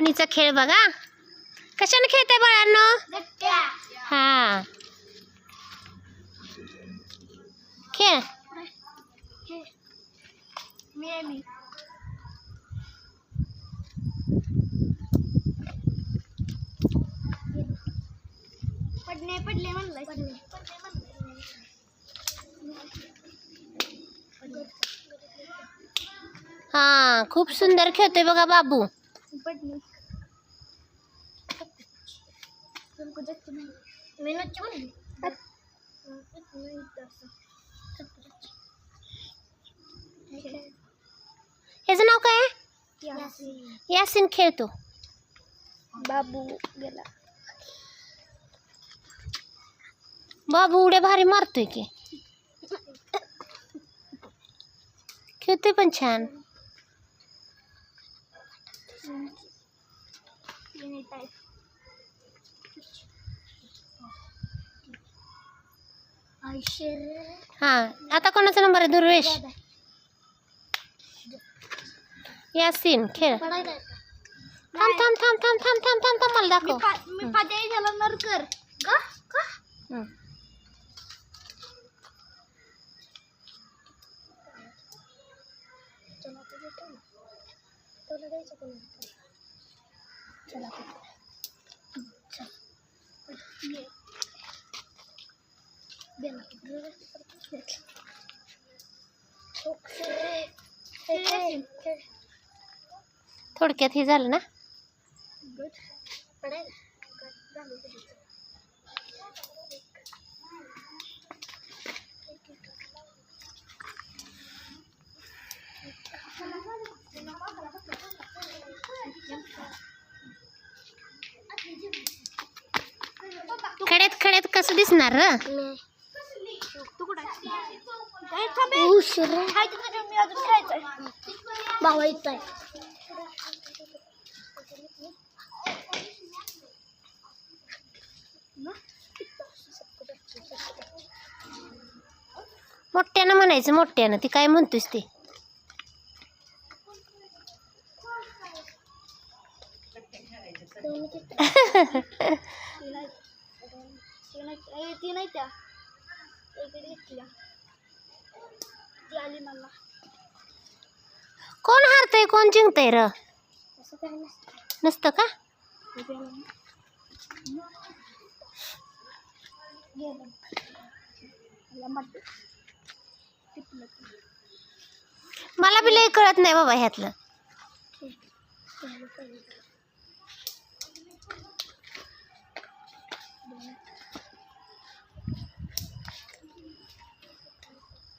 लहानपणीचा खेळ बघा. कशाने खेळताय बाळांनो? हा. खेळ. पडले पडले म्हणलं हा खूप सुंदर खेळतोय बघा बाबू. पडले तुमको जगते नाही मी नच्ची म्हणली ह्याचं नाव काय आहे यासिन। खेळतो बाबू गेला। बाबू उड्या भारी मारतोय की। खेळतोय पण छान। हा आता कोणाचा नंबर आहे दुर्वेश यासिन खेळ थांब थांब थांब थांब थांब थांब थांब थांब मला दाखव मी फाट्या झाला नरकर का का थोडक्यात हे झालं ना? खड्यात खड्यात कसं दिसणार र उशिरा मोठ्यानं म्हणायचं मोठ्यानं. ती काय म्हणतोस ते? ती नाही त्या. इकडे ती आली मला कोण हारतय कोण जिंकतय र? असं काय नसतं नसतं का? मला बी लय कळत नाही बाबा ह्यातलं.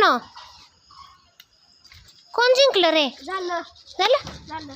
का पोरांनो कोण जिंकलं रे? झालं. झालं? झालं.